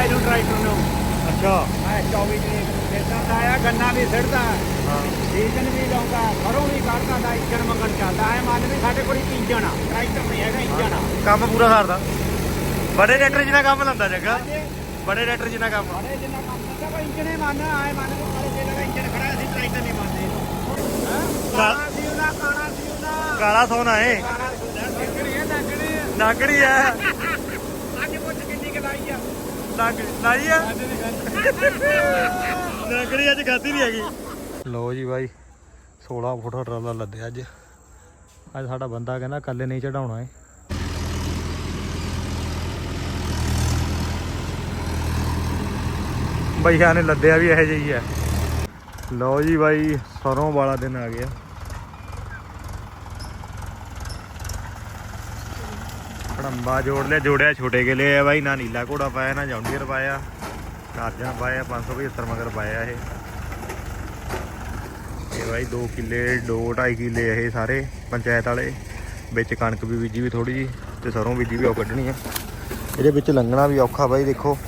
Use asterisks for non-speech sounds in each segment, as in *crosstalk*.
ਲਾਇਆ ਇਹਨੂੰ ਟਰੈਕਟਰ ਨੂੰ। ਅੱਛਾ। ਮੈਂ 24 ਤਰੀਕ ਨੂੰ ਖੇਤਾਂ ਦਾ ਆਇਆ ਗੰਨਾ ਵੀ ਸਿੱਟਦਾ। ਹਾਂ। ਸੀਜ਼ਨ ਵੀ ਲਾਉਂਦਾ ਘਰੋਂ ਵੀ ਕੱਢਦਾ ਦਾ ਇੰਜਣ ਮੰਗਣ ਚੱਲਦਾ। ਐ ਮੰਨ ਵੀ ਸਾਡੇ ਕੋਲ ਇੰਜਣ ਆ ਟਰੈਕਟਰ ਨਹੀਂ ਹੈਗਾ ਇੰਜਣ ਆ। ਕੰਮ ਪੂਰਾ ਕਰਦਾ ਬੜੇ ਟਰੈਕਟਰ ਜਿੰਨਾ ਕੰਮ ਲੰਦਾ ਜੱਗਾ। ਬੜੇ ਟਰੈਕਟਰ ਜਿੰਨਾ ਕੰਮ ਬੜੇ ਜਿੰਨਾ ਕੰਮ ਕਰਦਾ ਕੋਈ ਇੰਜਣੇ ਮੰਨ ਆਏ ਮੰਨ ਵੀ ਸਾਰੇ ਜਿਹੜੇ ਦਾ ਇੰਜਣ ਖੜਾ ਅਸੀਂ ਟਰੈਕਟਰ ਨਹੀਂ ਮੰਨਦੇ। ਹੈਂ? ਕਾਣਾ ਸੀ ਉਹਨਾਂ ਕਾਣਾ ਸੀ ਉਹਨਾਂ ਕਾਲਾ ਸੋਨਾ ਏ। ਕਾਣਾ ਸੀ ਲੱਗਣੀ ਹੈ ਲੱਗਣੀ ਹੈ ਨਾਗੜੀ ਐ ਅੱਜ ਪੁੱਛ ਕਿੰਨੀ ਕਲਾਈ ਆ ਨਾਗ ਲਾਈ ਐ ਅੱਜ ਅੱਜ ਖਾਦੀ ਨਹੀਂ ਹੈਗੀ। ਲੋ ਜੀ ਬਾਈ 16 ਫੁੱਟ ਟਰਾਲਾ ਲੱਦਿਆ ਅੱਜ। ਅੱਜ ਸਾਡਾ ਬੰਦਾ ਕਹਿੰਦਾ ਕੱਲੇ ਨਹੀਂ ਚੜਾਉਣਾ ਏ। ਬਈਆ ਨੇ ਲੱਦਿਆ ਵੀ ਇਹੋ ਜਿਹੀ ਹੈ ਲਓ ਜੀ ਬਾਈ, ਸਰੋਂ ਵਾਲਾ ਦਿਨ ਆ ਗਿਆ। ਖੜੰਬਾ ਜੋੜ ਲਿਆ, ਜੋੜਿਆ ਛੋਟੇ ਗੇਲੇ ਆ ਬਾਈ, ਨਾ ਨੀਲਾ ਘੋੜਾ ਪਾਇਆ, ਨਾ ਜੌਂਡੀਅਰ ਪਾਇਆ ਕਾਰਜਾਂ ਪਾਇਆ 575 ਮਗਰ ਪਾਇਆ ਇਹ। ਇਹ ਬਾਈ 2 ਕਿੱਲੇ 2 2.5 ਕਿੱਲੇ ਇਹ ਸਾਰੇ ਪੰਚਾਇਤ ਵਾਲੇ। ਵਿੱਚ ਕਣਕ ਵੀ ਬੀਜੀ ਵੀ ਥੋੜੀ ਜੀ ਤੇ ਸਰੋਂ ਬੀਜੀ ਵੀ ਉਹ ਕੱਢਣੀ ਆ। ਇਹਦੇ ਵਿੱਚ ਲੰਘਣਾ ਵੀ ਔਖਾ ਬਾਈ, ਦੇਖੋ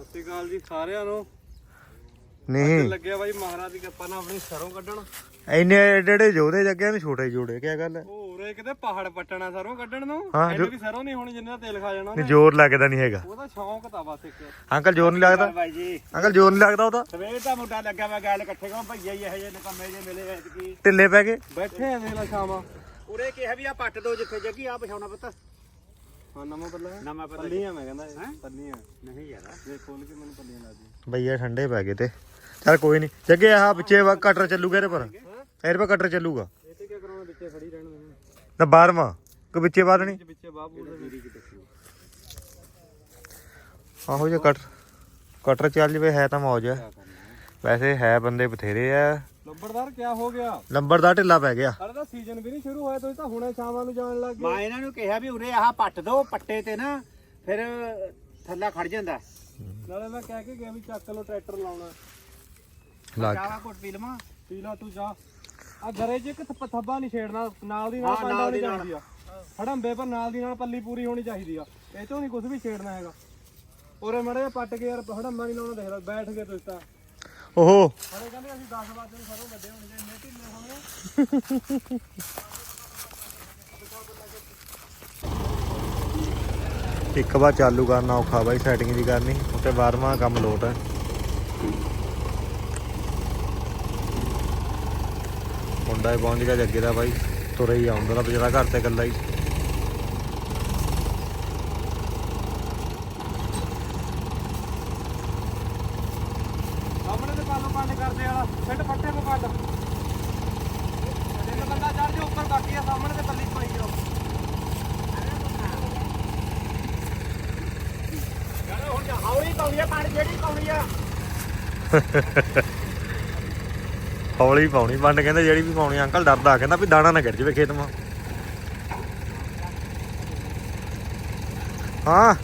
ਸਤਿ ਸ਼੍ਰੀ ਅਕਾਲ ਜੀ ਸਾਰਿਆਂ ਨੂੰ ਨਹੀਂ। ਲੱਗਿਆ ਬਾਈ ਮਹਾਰਾਜ ਦੀ ਕਿਰਪਾ ਨਾਲ ਆਪਣੀ ਸਰੋਂ ਕੱਢਣ। ਇੰਨੇ ਏਡੇ ਏਡੇ ਜੋੜੇ ਜੱਗਿਆਂ ਨੂੰ ਛੋਟੇ ਜੋੜੇ ਕੀ ਗੱਲ ਹੈ ਹੋਰ ਇਹ ਕਿਤੇ ਪਹਾੜ ਪੱਟਣਾ ਸਰੋਂ ਕੱਢਣ ਨੂੰ? ਜੋ- ਵੀ ਸਰੋਂ ਨਹੀਂ ਹੋਣੀ ਜਿੰਨੇ ਦਾ ਤੇਲ ਖਾ ਜਾਣਾ ਜ਼ੋਰ ਲੱਗਦਾ ਨਹੀਂ ਹੈਗਾ। ਉਹਦਾ ਸ਼ੌਂਕ ਤਾਂ ਬਸ ਇੱਕ। ਅੰਕਲ ਜ਼ੋਰ ਨਹੀਂ ਲੱਗਦਾ? ਬਾਈ ਜੀ। ਅੰਕਲ ਜ਼ੋਰ ਨਹੀਂ ਲੱਗਦਾ ਉਹਦਾ? ਸਵੇਰ ਦਾ ਮੁੰਡਾ ਲੱਗਾ ਮੈਂ ਗੱਲ ਇਕੱਠੇ ਕੋਲ ਭਈਆ ਹੀ ਇਹੋ ਜਿਹੇ ਨਕਮੇ ਜੇ ਮਿਲੇ ਐਤਕੀ। ਢਿੱਲੇ ਪੈ ਗਏ? ਬੈਠੇ ਆ ਵੇਖ ਲੈ ਸ਼ਾਮਾਂ। ਉਰੇ ਕਿਹਾ ਵੀ ਆ ਪੱਟ ਦੋ ਜਿੱਥੇ ਜੱਗੀ ਆ ਪਛਾਉਣਾ ਪੁੱਤ। ਹਾਂ ਨਵਾਂ ਪੱਲਾ ਨਵਾਂ ਪੱਲੀਆਂ ਮੈਂ ਕਹਿੰਦਾ ਪੱਲੀਆਂ। ਨਹੀਂ ਯਾਰ। ਜੇ ਖੋਲ ਕੇ ਮੈਨੂੰ ਪੱਲੀਆਂ ਲਾ ਦੀ। ਭਈਆ ਠੰਡੇ ਪੈ ਗਏ ਤੇ। ਚੱਲ ਕੋਈ ਨਹੀਂ ਜੱਗੇ ਆਹ ਪਿੱਛੇ ਵਾ- ਕਟਰ ਚੱਲੂਗਾ ਇਹਦੇ ਪਰ। ਇਹਦੇ ਪਰ ਕਟਰ ਚੱਲੂਗਾ। ਇਹ ਤੇ ਕੀ ਕਰਾਉਣਾ ਵਿੱਚੇ ਖੜੀ ਰਹਿਣ ਦੇਣਾ? ਤਾਂ 12ਵਾਂ ਕਿ ਵਿੱਚੇ ਬਾਦਣੀ ਵਿੱਚ ਵਿੱਚੇ ਬਾਹ ਬੂਹ ਦੇ ਆਹੋ ਜੇ ਕਟਰ। ਕਟਰ ਚੱਲ ਜਵੇ ਹੈ ਤਾਂ ਮੌਜ ਹੈ ਵੈਸੇ ਹੈ ਬੰਦੇ ਬਥੇਰੇ ਆ। ਲੰਬੜਦਾਰ ਕੀ ਹੋ ਗਿਆ? ਦਾ ਢਿੱਲਾ ਪੈ ਗਿਆ। ਹਾਲੇ ਤਾਂ ਸੀਜ਼ਨ ਵੀ ਨਹੀਂ ਸ਼ੁਰੂ ਹੋਇਆ ਤੁਸੀਂ ਤਾਂ ਹੁਣੇ ਸ਼ਾਮਾਂ ਨੂੰ ਜਾਣ ਲੱਗ ਮੈਂ ਇਹਨਾਂ ਨੂੰ ਕਿਹਾ ਵੀ ਉਰੇ ਆਹ ਪੱਟ ਦੋ ਪੱਟੇ ਤੇ ਨਾ ਫਿਰ ਥੱਲਾ ਖੜ ਜਾਂਦਾ। ਨਾਲੇ ਮੈਂ ਕਹਿ ਕੇ ਗਿਆ ਵੀ ਚੱਕ ਲਓ ਟਰੈਕਟਰ ਲਾਉਣਾ। ਲੱਗ। ਚਾਵਾ ਘੁੱਟ ਪੀ ਲਵਾਂ। ਪੀ ਲਾ ਤੂੰ ਜਾ। ਆ ਗਰੇ ਚ ਇੱਕ ਥੱਪ- ਥੱਬਾ ਨਹੀਂ ਛੇੜਨਾ ਨਾਲ ਦੀ ਨਾਲ ਹਾਂ, ਪੰਡਾ ਨਾਲ ਹੋਣੀ ਦੀ ਨਾਲ। ਚਾਹੀਦੀ ਆ। ਹੜੰਬੇ ਪਰ ਨਾਲ ਦੀ ਨਾਲ ਪੱਲੀ ਪੂਰੀ ਹੋਣੀ ਚਾਹੀਦੀ ਆ। ਇਹ ਤੋਂ ਨਹੀਂ ਕੁਝ ਵੀ ਛੇੜਨਾ ਹੈਗਾ। ਉਰੇ ਮੜੇ ਪੱਟ ਕੇ ਯਾਰ ਹੜੰਬਾ ਨਹੀਂ ਲਾਉਣਾ ਦੇਖ ਲੈ ਬੈਠ ਕੇ ਤੁਸੀਂ ਤਾਂ ਓਹੋ। ਹਰੇ ਕਹਿੰਦੇ ਅਸੀਂ 10 ਵਜੇ ਨੂੰ ਸਰੋਂ ਵੱਡੇ ਹੋਣਗੇ ਇੰਨੇ ਢਿੱਲੇ ਹੋਣੇ ਇੱਕ ਵਾਰ ਚਾਲੂ ਕਰਨਾ ਔਖਾ ਬਾਈ ਸੈਟਿੰਗ ਦੀ ਕਰਨੀ ਉੱਤੇ 12ਵਾਂ ਕੰਮ ਲੋਟ ਹੈ ਮੁੰਡਾ ਹੀ ਪਹੁੰਚ ਗਿਆ ਜੱਗੇ ਦਾ ਬਾਈ ਤੁਰੇ ਹੀ ਆਉਂਦਾ ਦਾ ਵਿਚਾਰਾ ਘਰ ਤੇ ਇਕੱਲਾ ਹੀ। ਸਾਹਮਣੇ ਤੇ ਪਾਲੋ ਪੰਡ ਕਰਦੇ ਵਾਲਾ ਸਿੱਟ ਪੱਟੇ ਕੋ ਪੰਡ ਇੱਕ ਬੰਦਾ ਚੜ ਜਾ ਉੱਪਰ ਬਾਕੀ ਆ ਸਾਹਮਣੇ ਤੇ ਪੱਲੀ ਪਾਈ ਜਾਓ ਯਾਰ ਹੁਣ ਹੌਲੀ ਪਾਉਣੀ ਆ ਪਾਣੀ ਜਿਹੜੀ ਪਾਉਣੀ ਆ। *laughs* ਹੌਲੀ ਪਾਉਣੀ, ਬੰਦ ਕਹਿੰਦਾ ਜਿਹੜੀ ਵੀ ਪਾਉਣੀ ਅੰਕਲ ਡਰਦਾ, ਕਹਿੰਦਾ ਵੀ ਦਾਣਾ ਨਾ ਗਿਰ ਜਵੇ ਖੇਤ ਮਾ। ਹਾਂ।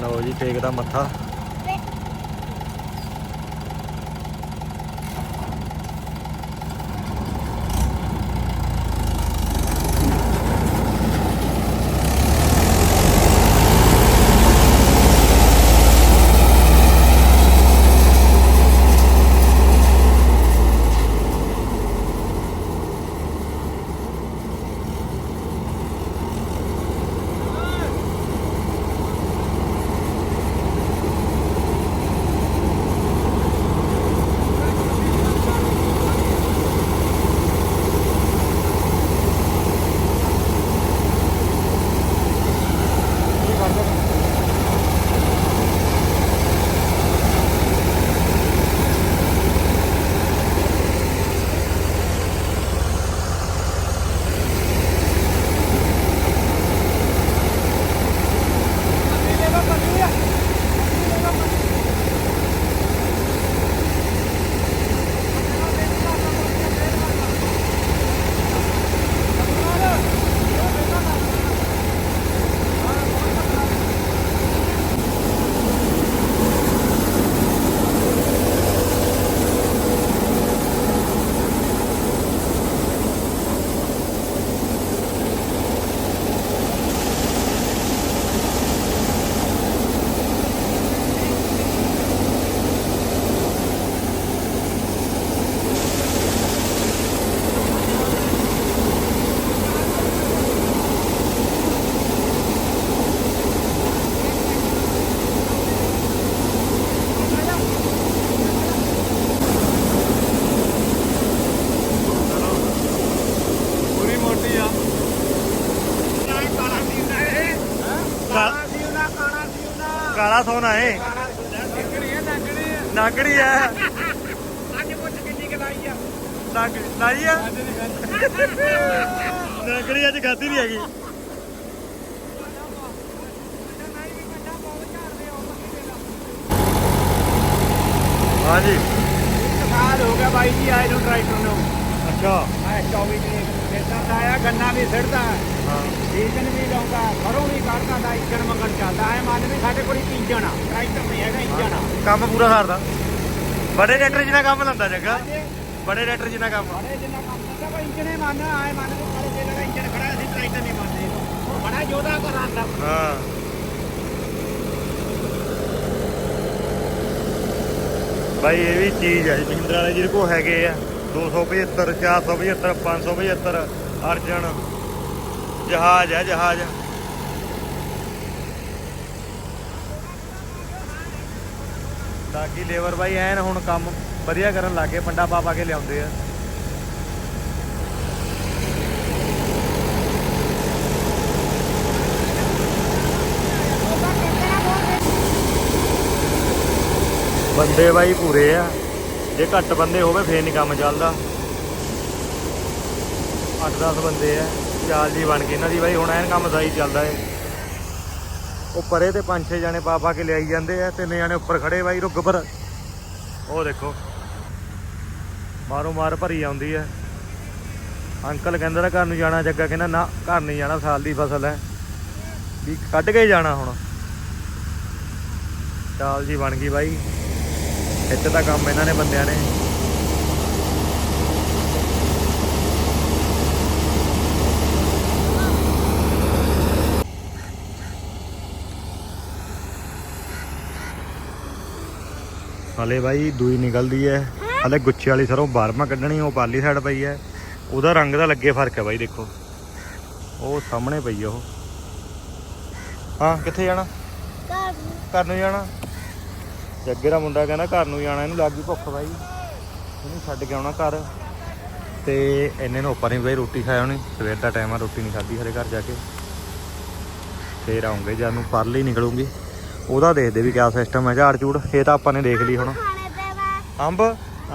ਲਓ ਜੀ ਟੇਕਦਾ ਮੱਥਾ। ਕਾਲਾ ਸੋਨਾ ਏ। ਨਾਗੜੀ ਐ ਅੱਜ ਪੁੱਛ ਕਿੰਨੀ ਕਲਾਈ ਆ। ਨਾਗ ਨਾਈ ਆ? ਨਾਗੜੀ ਅੱਜ ਖਾਦੀ ਨਹੀਂ ਹੈਗੀ। ਹਾਂਜੀ। ਸਾਲ ਹੋ ਗਿਆ ਬਾਈ ਜੀ ਆਏ ਨੂੰ ਟਰੈਕਟਰ ਨੂੰ। ਅੱਛਾ। ਮੈਂ 24 ਤਰੀਕ ਨੂੰ ਖੇਤਾਂ ਦਾ ਆਇਆ ਗੰਨਾ ਵੀ ਸਿੱਟਦਾ। ਹਾਂ। ਸੀਜ਼ਨ ਵੀ ਲਾਉਂਦਾ ਘਰੋਂ ਵੀ ਕੱਢਦਾ ਦਾ ਇੰਜਣ ਮੰਗਣ ਚੱਲਦਾ ਐ ਮੰਨ ਵੀ ਸਾਡੇ ਕੋਲ ਇੱਕ ਇੰਜਣ ਆ ਟਰੈਕਟਰ ਨਹੀਂ ਹੈਗਾ ਇੰਜਣ ਆ। ਕੰਮ ਪੂਰਾ ਕਰਦਾ ਬੜੇ ਟਰੈਕਟਰ ਜਿੰਨਾ ਕੰਮ ਲੰਦਾ ਜੱਗਾ। ਬੜੇ ਟਰੈਕਟਰ ਜਿੰਨਾ ਕੰਮ ਬੜੇ ਜਿੰਨਾ ਕੰਮ ਕਰਦਾ ਪਰ ਇੰਜਣੇ ਮੰਨ ਆਏ ਮੰਨ ਵੀ ਸਾਰੇ ਜਿਹੜਾ ਇੰਜਣ ਖੜਾ ਅਸੀਂ ਟਰੈਕਟਰ ਨਹੀਂ ਮੰਨਦੇ। ਉਹ ਬੜਾ ਯੋਧਾ ਕਰਾਂਦਾ ਹਾਂ। ਭਾਈ ਇਹ ਵੀ ਚੀਜ਼ ਹੈ ਮਹਿੰਦਰਾ ਵਾਲੇ ਜਿਹਦੇ ਕੋ ਹੈਗੇ ਆ। 275 475 575 ਅਰਜਨ। ਜਹਾਜ਼ ਹੈ, ਜਹਾਜ਼। ਬਾਕੀ ਲੇਬਰ ਬਾਈ ਐਨ ਹੁਣ ਕੰਮ ਵਧੀਆ ਕਰਨ ਲੱਗੇ ਪੰਡਾ ਪਾ ਪਾ ਕੇ ਲਿਆਉਂਦੇ ਆ। ਬੰਦੇ ਬਾਈ ਪੂਰੇ ਆ, ਜੇ ਘੱਟ ਬੰਦੇ ਹੋਵੇ ਫੇਰ ਨਹੀਂ ਕੰਮ ਚੱਲਦਾ। 8-10 ਬੰਦੇ ਆ। ਚਾਲ ਜੀ ਬਣ ਗਈ ਇਹਨਾਂ ਦੀ ਬਾਈ, ਹੁਣ ਐਨ ਕੰਮ ਸਹੀ ਚੱਲਦਾ ਏ। ਉਹ ਪਰੇ ਤੇ ਪੰਜ ਛੇ ਜਾਣੇ ਪਾ ਪਾ ਕੇ ਲਿਆਈ ਜਾਂਦੇ ਆ, ਤਿੰਨ ਜਾਣੇ ਉੱਪਰ ਖੜੇ ਬਾਈ ਰੁੱਗ ਪਰ। ਉਹ ਦੇਖੋ, ਮਾਰੋ ਮਾਰ ਭਰੀ ਆਉਂਦੀ ਆ। ਅੰਕਲ ਕਹਿੰਦਾ ਤਾਂ ਘਰ ਨੂੰ ਜਾਣਾ ਜੱਗਾ, ਕਹਿੰਦਾ ਨਾ, ਘਰ ਨਹੀਂ ਜਾਣਾ, ਸਾਲ ਦੀ ਫਸਲ ਹੈ ਵੀ ਕੱਢ ਕੇ ਜਾਣਾ ਹੁਣ। ਚਾਲ ਜੀ ਬਣ ਗਈ ਬਾਈ। ਇੱਥੇ ਤਾਂ ਕੰਮ ਇਹਨਾਂ ਨੇ ਬੰਦਿਆਂ ਨੇ। ਹਲੇ ਬਾਈ ਦੂਈ ਨਿਕਲਦੀ ਹੈ ਹਲੇ ਗੁੱਛੇ ਵਾਲੀ ਸਰੋਂ ਬਾਰਮਾ ਕੱਢਣੀ ਉਹ ਪਾਲੀ ਸਾਈਡ ਪਈ ਹੈ ਉਹਦਾ ਰੰਗ ਦਾ ਲੱਗੇ ਫ਼ਰਕ ਹੈ ਬਾਈ ਦੇਖੋ। ਉਹ ਸਾਹਮਣੇ ਪਈ ਉਹ। ਹਾਂ ਕਿੱਥੇ ਜਾਣਾ? ਘਰ ਨੂੰ। ਜਾਣਾ? ਜੱਗੇ ਦਾ ਮੁੰਡਾ ਕਹਿੰਦਾ ਘਰ ਨੂੰ ਜਾਣਾ ਇਹਨੂੰ ਲੱਗ ਭੁੱਖ ਬਾਈ। ਇਹਨੂੰ ਛੱਡ ਕੇ ਆਉਣਾ ਘਰ। ਤੇ ਇੰਨੇ ਨੂੰ ਉੱਪਰ ਨਹੀਂ ਬਾਈ ਰੋਟੀ ਖਾਇਆ ਉਹਨੇ ਸਵੇਰ ਦਾ ਟਾਈਮ ਆ ਰੋਟੀ ਨਹੀਂ ਖਾਧੀ ਹਰੇ ਘਰ ਜਾ ਕੇ। ਫੇਰ ਆਉਂਗੇ ਜਦ ਨੂੰ ਪਰਲੀ ਹੀ ਨਿਕਲੂਗੀ। ਉਹਦਾ ਦੇਖਦੇ ਵੀ ਕਿਆ ਸਿਸਟਮ ਹੈ ਝਾੜ ਝੂੜ ਇਹ ਤਾਂ ਆਪਾਂ ਨੇ ਦੇਖ ਲਈ ਹੁਣ। ਅੰਬ?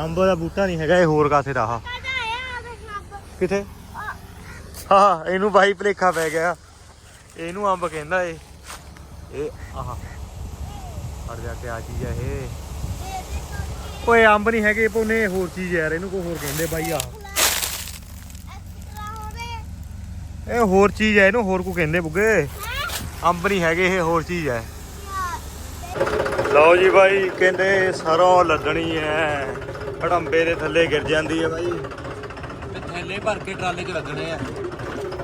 ਅੰਬ ਦਾ ਬੂਟਾ ਨਹੀਂ ਹੈਗਾ ਇਹ ਹੋਰ ਕਾਸੇ ਦਾ ਆਹ ਕਿੱਥੇ? ਹਾਂ ਇਹਨੂੰ ਬਾਈ ਭਲੇਖਾ ਪੈ ਗਿਆ। ਇਹਨੂੰ ਅੰਬ ਕਹਿੰਦਾ ਏ ਇਹ ਆਹ। ਅੜ ਜਾ ਕੇ ਆ ਚੀਜ਼ ਆ ਇਹ। ਓਏ ਅੰਬ ਨਹੀਂ ਹੈਗੇ ਪੋਨੇ ਹੋਰ ਚੀਜ਼ ਯਾਰ ਇਹਨੂੰ ਕੋਈ ਹੋਰ ਕਹਿੰਦੇ ਬਾਈ ਆਹ। ਇਹ ਹੋਰ ਚੀਜ਼ ਹੈ ਇਹਨੂੰ ਹੋਰ ਕੋ ਕਹਿੰਦੇ ਬੁੱਗੇ। ਅੰਬ ਨਹੀਂ ਹੈਗੇ ਇਹ ਹੋਰ ਚੀਜ਼ ਹੈ ਲਓ ਜੀ ਬਾਈ ਕਹਿੰਦੇ ਸਰੋਂ ਲੱਦਣੀ ਹੈ ਹੜੰਬੇ ਦੇ ਥੱਲੇ ਗਿਰ ਜਾਂਦੀ ਹੈ ਬਾਈ। ਥੈਲੇ ਭਰ ਕੇ ਟਰਾਲੇ 'ਚ ਲੱਗਣੇ ਆ।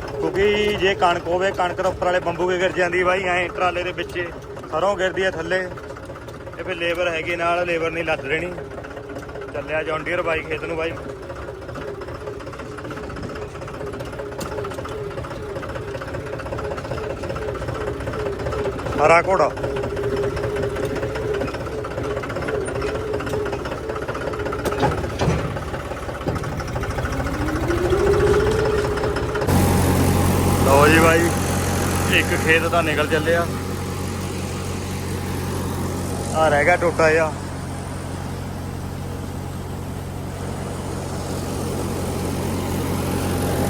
ਕਿਉਂਕਿ ਜੇ ਕਣਕ ਹੋਵੇ ਕਣਕ ਦੇ ਉੱਪਰ ਵਾਲੇ ਬੰਬੂ ਕੇ ਗਿਰ ਜਾਂਦੀ ਬਾਈ ਐਂ ਟਰਾਲੇ ਦੇ ਵਿੱਚ ਸਰੋਂ ਗਿਰਦੀ ਹੈ ਥੱਲੇ। ਇਹ ਫਿਰ ਲੇਬਰ ਹੈਗੀ ਨਾਲ ਲੇਬਰ ਨਹੀਂ ਲੱਦ ਰਹਿਣੀ ਚੱਲਿਆ ਜੌਨ ਡੀਅਰ ਬਾਈ ਖੇਤ ਨੂੰ ਬਾਈ। ਹਰਾ ਘੋੜਾ ਲਓ ਜੀ ਬਾਈ, ਇੱਕ ਖੇਤ ਦਾ ਨਿਕਲ ਚੱਲਿਆ। ਆ ਰਹਿ ਗਿਆ ਟੋਟਾ ਜਿਹਾ।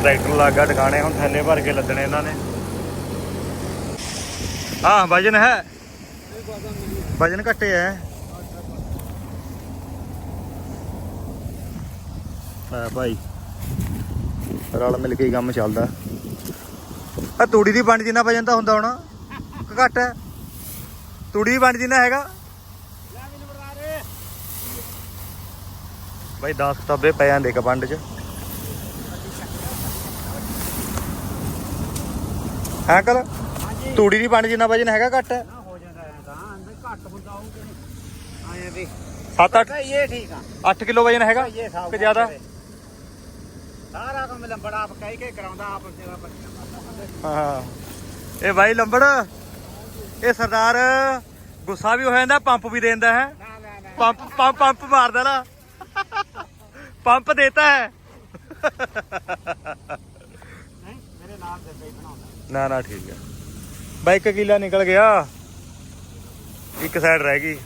ਟਰੈਕਟਰ ਲੱਗਾ ਟਿਕਾਣੇ, ਹੁਣ ਥੈਲੇ ਭਰ ਕੇ ਲੱਦਣੇ ਇਹਨਾਂ ਨੇ। ਹਾਂ, ਵਜਨ ਹੈ? ਵਜਨ ਘੱਟੇ ਹੈ ਭਾਈ ਰਲ ਮਿਲ ਕੇ ਕੰਮ ਚੱਲਦਾ। ਆ ਤੂੜੀ ਦੀ ਵੰਡ ਜਿੰਨਾ ਵਜਨ ਤਾਂ ਹੁੰਦਾ ਹੋਣਾ ਘੱਟ ਹੈ? ਤੂੜੀ ਦੀ ਵੰਡ ਜਿੰਨਾ ਹੈਗਾ? ਬਾਈ 10 ਕਿਤਾਬੇ ਪੈ ਜਾਂਦੇ ਇੱਕ ਵੰਡ ਚ। ਹਾਂ ਕਲ ਤੂੜੀ ਦੀ ਵੰਡ ਜਿੰਨਾ ਵਜਨ ਹੈਗਾ ਘੱਟ ਹੈ? ਹੋ ਜਾਂਦਾ ਐ ਤਾਂ ਘੱਟ ਹੁੰਦਾ ਹੋਊ ਕਿ ਆਏ ਵੀ। 7-8 ਤਾਂ ਇਹ ਠੀਕ ਆ। 8 ਕਿਲੋ ਵਜਨ ਹੈਗਾ ਕਿ ਜ਼ਿਆਦਾ? ਸਾਰਾ ਕੰਮ ਲੰਬੜਾ ਆਪ ਕਹਿ ਕੇ ਕਰਾਉਂਦਾ ਆਪ ਜਿਹੜਾ ਬੱਚਾ ਹਾਂ। ਇਹ ਬਾਈ ਲੰਬੜ ਇਹ ਸਰਦਾਰ ਗੁੱਸਾ ਵੀ ਹੋ ਜਾਂਦਾ ਪੰਪ ਵੀ ਦੇਂਦਾ ਹੈ। ਨਾ ਨਾ ਨਾ। ਪੰਪ ਪੰਪ ਪੰਪ ਮਾਰਦਾ ਨਾ ਪੰਪ ਦੇਤਾ ਹੈ। ਮੇਰੇ ਦੇ ਬਣਾਉਂਦਾ। ਨਾ ਨਾ ਠੀਕ ਹੈ। ਬਾਈ ਇੱਕ ਕਿੱਲਾ ਨਿਕਲ ਗਿਆ। ਇੱਕ ਸਾਈਡ ਰਹਿ ਗਈ।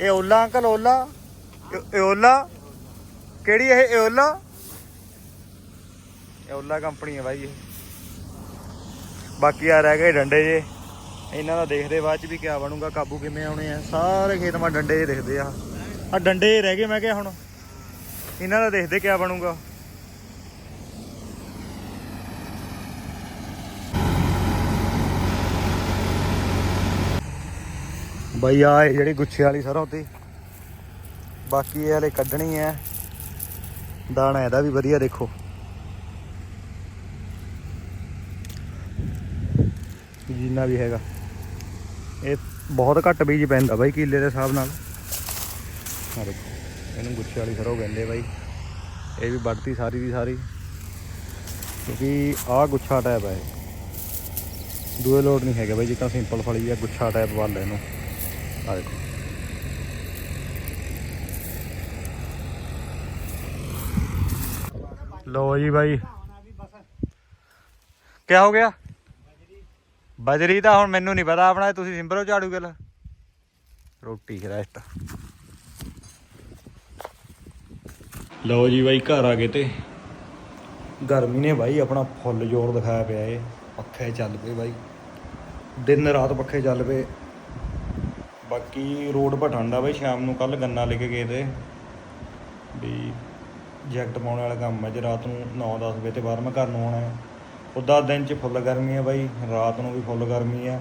ਇਹ ਓਲਾ ਅੰਕਲ ਓਲਾ? ਓਲਾ? ਕਿਹੜੀ ਇਹ ਓਲਾ? ਇਹ ਓਲਾ ਕੰਪਨੀ ਹੈ ਬਾਈ ਇਹ। ਬਾਕੀ ਆ ਰਹਿ ਗਏ ਡੰਡੇ ਜੇ। ਇਹਨਾਂ ਦਾ ਦੇਖਦੇ ਬਾਅਦ ਚ ਵੀ ਕਿਆ ਬਣੂਗਾ, ਕਾਬੂ ਕਿਵੇਂ ਆਉਣੇ ਆ। ਸਾਰੇ ਖੇਤ ਮਾ ਡੰਡੇ ਜੇ ਦੇਖਦੇ ਆ। ਆ ਡੰਡੇ ਰਹਿ ਗਏ, ਮੈਂ ਕਿਹਾ ਹੁਣ। ਇਹਨਾਂ ਦਾ ਦੇਖਦੇ ਕਿਆ ਬਣੂਗਾ। ਬਈ ਆ ਜਿਹੜੀ ਗੁੱਛੇ ਵਾਲੀ ਸਰੋਂ ਤੇ ਬਾਕੀ ਇਹ ਹਲੇ ਕੱਢਣੀ ਹੈ ਦਾਣਾ ਇਹਦਾ ਵੀ ਵਧੀਆ ਦੇਖੋ। ਜਿੰਨਾ ਵੀ ਹੈਗਾ। ਇਹ ਬਹੁਤ ਘੱਟ ਬੀਜ ਪੈਂਦਾ ਬਾਈ ਕਿੱਲੇ ਦੇ ਹਿਸਾਬ ਨਾਲ। ਆ ਦੇਖੋ, ਇਹਨੂੰ ਗੁੱਛੇ ਵਾਲੀ ਸਰੋਂ ਕਹਿੰਦੇ ਬਾਈ। ਇਹ ਵੀ ਵੱਢਤੀ ਸਾਰੀ ਦੀ ਸਾਰੀ। ਕਿਉਂਕਿ ਆਹ ਗੁੱਛਾ ਟਾਈਪ ਹੈ ਦੂਏ ਲੋਡ ਨਹੀਂ ਹੈਗਾ ਬਾਈ, ਜਿੱਦਾਂ ਸਿੰਪਲ ਫਲੀ ਆ ਗੁੱਛਾ ਟਾਈਪ ਵੱਲ ਇਹਨੂੰ। ਆ ਦੇਖੋ। ਲੋ ਜੀ ਬਾਈ। ਕੀ ਹੋ ਗਿਆ? ਬਜਰੀ ਤਾਂ ਹੁਣ ਮੈਨੂੰ ਨਹੀਂ ਪਤਾ ਆਪਣਾ ਤੁਸੀਂ ਸਿੰਬਰੋ ਝਾੜੂ ਗੱਲ ਰੋਟੀ ਰੈਸਟ ਲਓ ਜੀ ਬਾਈ ਘਰ ਆ ਗਏ ਤੇ। ਗਰਮੀ ਨੇ ਬਾਈ ਆਪਣਾ ਫੁੱਲ ਜ਼ੋਰ ਦਿਖਾਇਆ ਪਿਆ ਏ। ਪੱਖੇ ਚੱਲ ਪਏ ਬਾਈ। ਦਿਨ ਰਾਤ ਪੱਖੇ ਚੱਲ ਪਏ। ਬਾਕੀ ਰੋਡ ਪਰ ਠੰਡਾ ਬਾਈ ਸ਼ਾਮ ਨੂੰ ਕੱਲ ਗੰਨਾ ਲੈ ਕੇ ਗਏ ਤੇ। ਵੀ ਜੈਕਟ ਪਾਉਣ ਵਾਲਾ ਕੰਮ ਹੈ ਜੇ ਰਾਤ ਨੂੰ 9-10 ਵਜੇ ਤੇ ਬਾਅਦ ਮੈਂ ਘਰ ਨੂੰ ਆਉਣਾ ਹੈ ਉੱਦਾਂ ਦਿਨ 'ਚ ਫੁੱਲ ਗਰਮੀ ਹੈ ਬਾਈ, ਰਾਤ ਨੂੰ ਵੀ ਫੁੱਲ ਗਰਮੀ ਆ।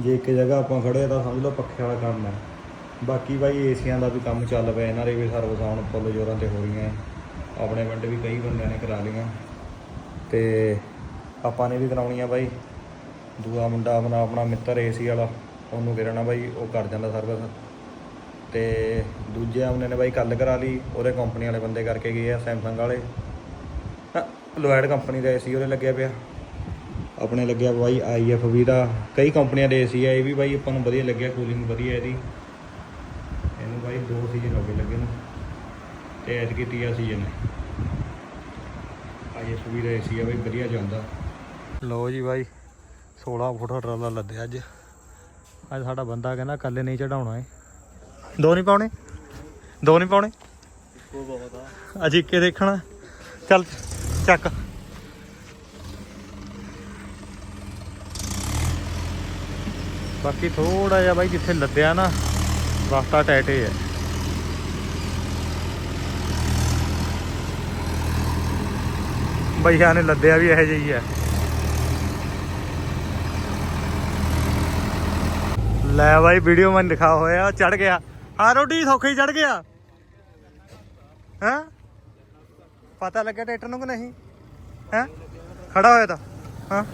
ਜੇ ਇੱਕ ਜਗ੍ਹਾ ਆਪਾਂ ਖੜੇ ਤਾਂ ਸਮਝ ਲਓ ਪੱਖੇ ਵਾਲਾ ਕੰਮ ਹੈ ਬਾਕੀ ਬਾਈ ਏਸੀਆਂ ਦਾ ਵੀ ਕੰਮ ਚੱਲ ਪਿਆ, ਇਹਨਾਂ ਦੇ ਵੀ ਸਰਵਿਸ ਹੁਣ ਫੁੱਲ ਜੋਰਾਂ ਤੇ ਹੋ ਰਹੀਆਂ। ਆਪਣੇ ਪਿੰਡ ਵੀ ਕਈ ਬੰਦਿਆਂ ਨੇ ਕਰਾ ਲਈਆਂ। ਤੇ ਆਪਾਂ ਨੇ ਵੀ ਕਰਾਉਣੀਆਂ ਬਾਈ। ਦੂਆ ਮੁੰਡਾ ਆਪਣਾ ਆਪਣਾ ਮਿੱਤਰ ਏਸੀ ਵਾਲਾ, ਉਹਨੂੰ ਕਿਰਣਾ ਬਾਈ, ਉਹ ਕਰ ਜਾਂਦਾ ਸਰਵਿਸ। ਤੇ ਦੂਜੇ ਆਪਣੇ ਨੇ ਬਾਈ ਕੱਲ ਕਰਾ ਲਈ, ਉਹਦੇ ਕੰਪਨੀ ਵਾਲੇ ਬੰਦੇ ਕਰਕੇ ਗਏ ਆ ਸੈਮਸੰਗ ਵਾਲੇ। ਲੋਇਡ ਕੰਪਨੀ ਦਾ ਏਸੀ ਉਹਦੇ ਲੱਗਿਆ ਪਿਆ। ਆਪਣੇ ਲੱਗਿਆ ਬਾਈ ਆਈਐਫ ਵੀ ਦਾ। ਕਈ ਕੰਪਨੀਆਂ ਦੇ ਏਸੀ ਆ ਇਹ ਵੀ ਬਾਈ ਆਪਾਂ ਨੂੰ ਵਧੀਆ ਲੱਗਿਆ ਕੂਲਿੰਗ ਵਧੀਆ ਇਹਦੀ। ਇਹਨੂੰ ਬਾਈ ਦੋ ਸੀਜ਼ਨ ਹੋ ਗਏ ਲੱਗੇ ਨੂੰ। ਤੇ ਐਤਕੀ ਤੀਆ ਸੀਜ਼ਨ ਹੈ ਆਈਐਫ ਵੀ ਦਾ ਏਸੀ ਆ ਬਾਈ ਵਧੀਆ ਚੱਲਦਾ ਲੋ ਜੀ ਬਾਈ 16 ਫੁੱਟ ਟਰਾਲਾ ਲੱਦਿਆ ਅੱਜ। ਅੱਜ ਸਾਡਾ ਬੰਦਾ ਕਹਿੰਦਾ ਕੱਲੇ ਨਹੀਂ ਚੜਾਉਣਾ ਏ। ਦੋ ਨਹੀਂ ਪਾਉਣੇ? ਦੋ ਨਹੀਂ ਪਾਉਣੇ? ਉਹ ਬਹੁਤ ਆ। ਅੱਜ ਇੱਕੇ ਦੇਖਣਾ। ਚੱਲ। ਚੱਕ ਬਾਕੀ ਥੋੜਾ ਜਿਹਾ ਬਾਈ ਜਿੱਥੇ ਲੱਦਿਆ ਨਾ ਰਸਤਾ ਟੈਟੇ ਹੈ ਬਈਆ ਨੇ ਲੱਦਿਆ ਵੀ ਇਹੋ ਜਿਹੀ ਹੈ ਲੈ ਬਾਈ ਵੀਡੀਓ ਮੈਂ ਦਿਖਾ ਹੋਇਆ ਚੜ ਗਿਆ ਹਾਂ ਰੋਟੀ ਸੌਖੇ ਹੀ ਚੜ ਗਿਆ ਹੈਂ ਪਤਾ ਲੱਗਿਆ ਟਰੈਕਟਰ ਨੂੰ ਕਿ ਨਹੀਂ? ਹੈਂ? ਖੜਾ ਹੋਇਆ ਤਾਂ। ਹਾਂ?